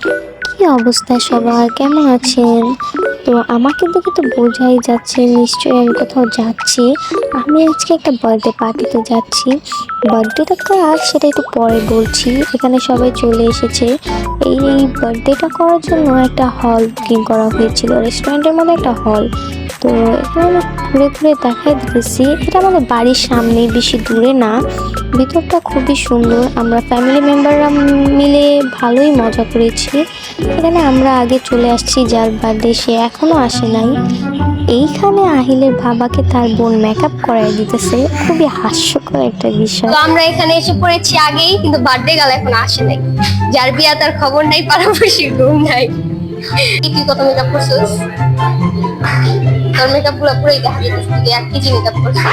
কি অবস্থা সবাই কেমন আছেন? তো আমাকে দেখে তো বোঝাই যাচ্ছে, নিশ্চয়ই আমি কোথাও যাচ্ছি। আমি আজকে একটা বার্থডে পার্টিতে যাচ্ছি। বার্থডেটা কার সেটা একটু পরে বলছি। এখানে সবাই চলে এসেছে। এই বার্থডেটা করার জন্য একটা হল বুকিং করা হয়েছিল। রেস্টুরেন্টের মধ্যে একটা হল তো এখানে আমরা ঘুরে ঘুরে দেখাই দিতেছি। এটা আমাদের বাড়ির সামনে বেশি দূরে না। ভিতরটা খুবই সুন্দর। আমরা ফ্যামিলি মেম্বাররা মিলে ভালোই মজা করেছি। এখানে আমরা আগে চলে আসছি, যার বার্থডে সে এখনও আসে নাই। এইখানে আহিলের বাবাকে তার বোন মেকআপ করাই দিতেছে। খুবই হাস্যকর একটা বিষয়। তো আমরা এখানে এসে পড়েছি আগেই, কিন্তু বার্থডে গাল এখন আসে নাই। যার বিয়া তার খবর নাই পাড়াপড়শি ঘুম নাই। কি কত মেকআপ করছিস তোর মেকআপ পুরো পুরোই দেখা যেতেছে তুই এক কেজি মেকআপ করছিস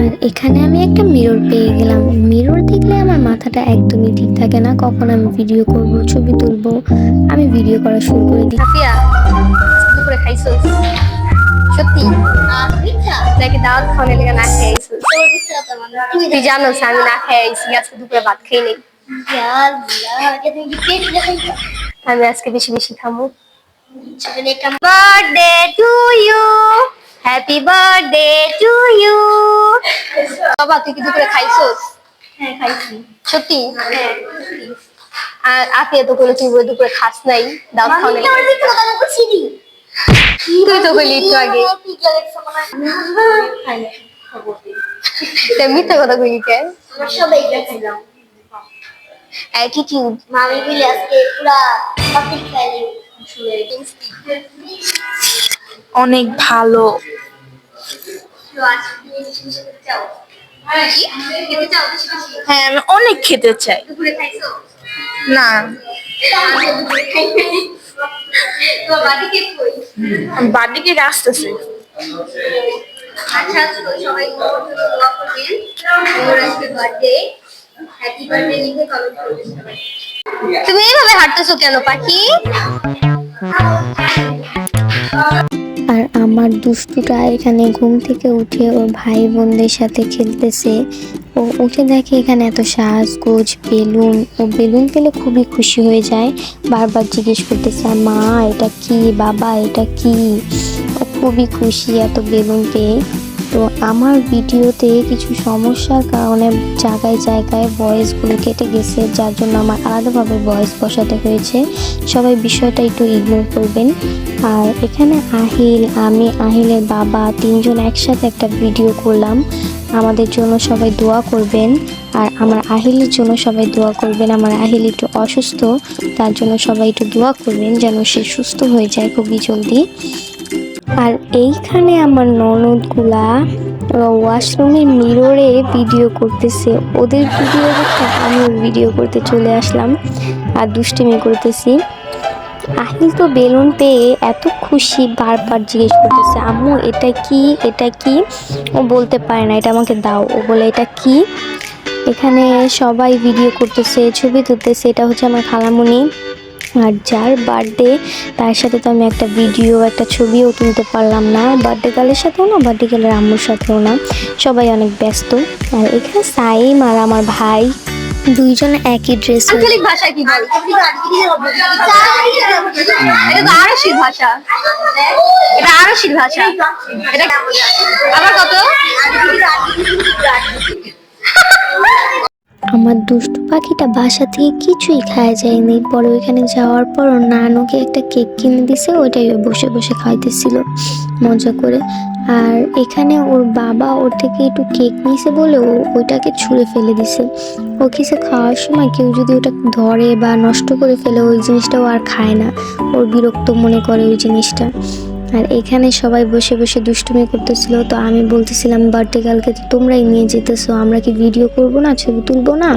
আর এখানে আমি একটা মিরর পেয়ে গেলাম। মিরর দেখলে আমার মাথাটা একদমই ঠিক থাকে না। কখন আমি ভিডিও করব ছবি তুলবো আমি ভিডিও করা শুরু করে দিই। সাফিয়া দুপুরে খাইছিস সত্যি? নাকি দাওয়াত খাওয়ানোর লেগে না খেয়ে তুই জানোস আমি না খেয়ে আইছি আজকে দুপুরে ভাত খেয়ে নেই। আমি আজকে বেশি বেশি খামু birthday to you happy birthday to you বাবা তুই কি দুপুরে খাইছস হ্যাঁ খাইছি সত্যি আর আপনি তো কোনো তুই দুপুরে খাস নাই দাওয়াত খাওয়ানোর লেগে তুই তো বলি একটু আগে তা মিথ্যা কথা কইলি কে অ্যাটিটিউড মামি মিলে আজকে পুরা অনেক ভালো। হ্যাঁ আমি অনেক খেতে চাই। না আচ্ছা, দুপুরে খাই নাই। তোমার বাড়ি কে বার্থডে কে আসতেছে। আচ্ছা সবাই বার্থডে হ্যাপি বার্থডে লিখে কমেন্ট করবেন তুমি এইভাবে হাঁটতেছো কেন পাখি? আর আমার দুষ্টুটা এখানে ঘুম থেকে উঠে ওর ভাই বোনদের সাথে খেলতেছে। ও উঠে দেখে এখানে এত সাজগোজ বেলুন। ও বেলুন পেলে খুবই খুশি হয়ে যায়। বারবার জিজ্ঞেস করতেছে মা এটা কি? বাবা এটা কি? ও খুবই খুশি এত বেলুন পেয়ে। তো আমার ভিডিওতে কিছু সমস্যার কারণে জায়গায় জায়গায় ভয়েসগুলো কেটে গেছে, যার জন্য আমার আলাদাভাবে ভয়েস বসাতে হয়েছে। সবাই বিষয়টা একটু ইগনোর করবেন। আর এখানে আহিল, আমি, আহিলের বাবা তিনজন একসাথে একটা ভিডিও করলাম। আমাদের জন্য সবাই দোয়া করবেন। আর আমার আহিলের জন্য সবাই দোয়া করবেন। আমার আহিল একটু অসুস্থ, তার জন্য সবাই একটু দোয়া করবেন যেন সে সুস্থ হয়ে যায় খুবই জলদি। আর এইখানে আমার ননদগুলা ওয়াশরুমের মিররে ভিডিও করতেছে। ওদের ভিডিও দেখে আমিও ভিডিও করতে চলে আসলাম আর দুষ্টিমি করতেছি। আহিল তো বেলুন পেয়ে এত খুশি বারবার জিজ্ঞেস করতেছে, আম্মু, এটা কি? এটা কি? ও বলতে পারে না, এটা আমাকে দাও। ও বলে, এটা কি? এখানে সবাই ভিডিও করতেছে, ছবি তুলতেছে, এটা হচ্ছে আমার খালামুনি। আর যার বার্থডে তার সাথে তো আমি একটা ভিডিও একটা ছবিও তুলতে পারলাম না। বার্থডে গার্লের সাথেও না বার্থডে গার্লের আম্মুর সাথেও না। সবাই অনেক ব্যস্ত। আর এখানে সাইম আর আমার ভাই, দুইজন একই ড্রেস ভাষা কি আমার দুষ্টু পাখিটা বাসা থেকে কিছুই খাওয়া যায়নি। পরে ওইখানে যাওয়ার পর নানুকে একটা কেক কিনে দিছে, ওইটাই ও বসে বসে খাইতেছিল মজা করে। আর এখানে ওর বাবা ওর থেকে একটু কেক নিছে বলে ও ওইটাকে ছুঁড়ে ফেলে দিছে। ও কিছু খাওয়ার সময় কেউ যদি ওটা ধরে বা নষ্ট করে ফেলে, ওই জিনিসটাও আর খায় না। ওর বিরক্ত মনে করে ওই জিনিসটা। আর এখানে সবাই বসে বসে দুষ্টুমি করতেছিল, তো আমি বলতেছিলাম, বার্থডে কালকে তো তোমরাই নিয়ে যেতেছো, আমরা কি ভিডিও করব না, ছবি তুলবো না?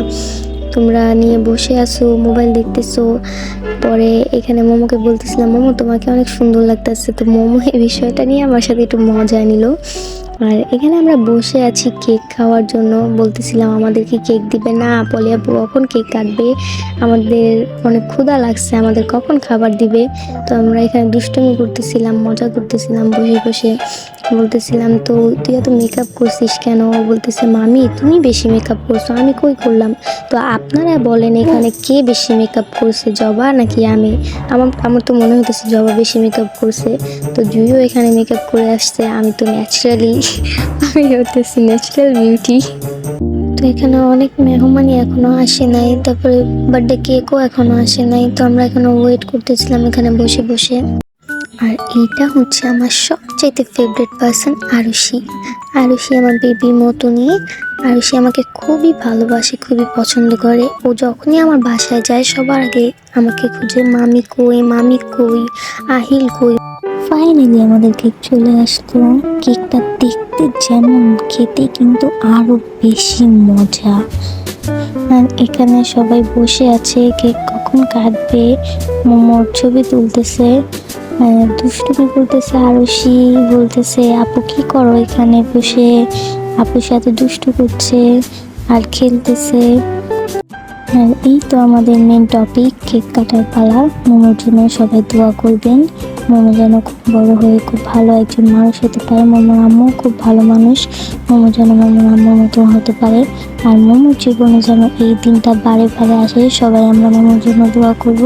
তোমরা নিয়ে বসে আসো মোবাইল দেখতেছো। পরে এখানে মোমোকে বলতেছিলাম, মোমো, তোমাকে অনেক সুন্দর লাগতেছে। তো মোমো এই বিষয়টা নিয়ে আমার সাথে একটু মজা নিল। আর এখানে আমরা বসে আছি কেক খাওয়ার জন্য। বলতেছিলাম, আমাদেরকে কেক দিবে না বলে আপু কখন কেক কাটবে? আমাদের অনেক ক্ষুধা লাগছে, আমাদের কখন খাবার দিবে? তো আমরা এখানে দুষ্টুমি করতেছিলাম, মজা করতেছিলাম বসে বসে। বলতেছিলাম, তো তুই এত মেকআপ করছিস কেন? বলতেছে, মামি, তুমি বেশি মেকআপ করছ, আমি কই করলাম? তো আপনারা বলেন, এখানে কে বেশি মেকআপ করছে, জবা নাকি আমি? আমার আমার তো মনে হতেছে জবা বেশি মেকআপ করছে। তো জুইও এখানে মেকআপ করে আসছে, আমি তো ন্যাচারালি আমি হতেছি ন্যাচারাল বিউটি তো এখানে অনেক মেহমানই এখনও আসে নাই, তারপরে বার্থডে কেকও এখনও আসে নাই, তো আমরা এখনও ওয়েট করতেছিলাম এখানে বসে বসে। আর এইটা হচ্ছে আমার সবচাইতে ফেভারিট পার্সন আরুষি আরুষি আমার বেবির মতো নিয়ে আরুষি আমাকে খুবই ভালোবাসে, খুবই পছন্দ করে। ও যখনই আমার বাসায় যায়, সবার আগে আমাকে খুঁজে, মামি কই মামি কই, আহিল কই? ফাইনালি আমাদের কেক চলে আসতো কেকটা দেখতে যেমন খেতে কিন্তু আরও বেশি মজা। আর এখানে সবাই বসে আছে কেক কখন কাটবে? মোমোর ছবি তুলতেছে দুষ্টুমি করতেছে আরুষি বলতেছে, আপু, কি করো এখানে বসে? আপুর সাথে দুষ্টু করছে আর খেলতেছে। আর এই তো আমাদের মেন টপিক কেক কাটার পালা। মোমোর জন্য সবাই দোয়া করবেন। মোমো যেন খুব বড় হয়ে খুব ভালো একজন মানুষ হতে পারে, মোমোর আম্মু খুব ভালো মানুষ। মোমো যেন মোমোর আম্মুর মতো হতে পারে। আর মোমোর জীবনে যেন এই দিনটা বারে বারে আসে, সবাই আমরা মোমোর জন্য দোয়া করব।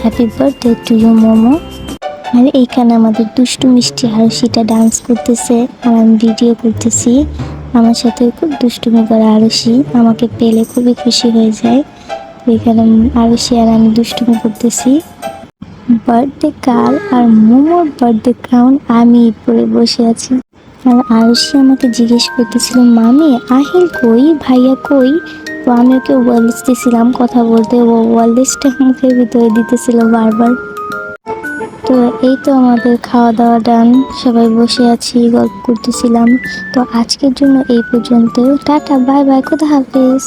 Happy birthday to you Momo. আর এইখানে আমাদের দুষ্টু মিষ্টি আরশিটা ডান্স করতেছে, আর আমি ভিডিও করতেছি। আমার সাথে খুব দুষ্টুমি করে আরশি। আমাকে পেলে খুবই খুশি হয়ে যায়। এখানে আরশি আর আমি দুষ্টুমি করতেছি। বার্থডে কাল আর মোমোর বার্থডে ক্রাউন আমি পরে বসে আছি। আর আরশি আমাকে জিজ্ঞেস করতেছিল, মামি, আহিল কই? ভাইয়া কই? তো আমি ওকে ওয়ালেস দিয়েছিলাম কথা বলতে। ও ওয়ালেসটা মুখের ভিতরে দিতেছিল বারবার। তো এই তো আমাদের খাওয়া দাওয়া ডান সবাই বসে আছি, গল্প করতেছিলাম। তো আজকের জন্য এই পর্যন্ত টাটা বাই বাই কোথা হাফিজ।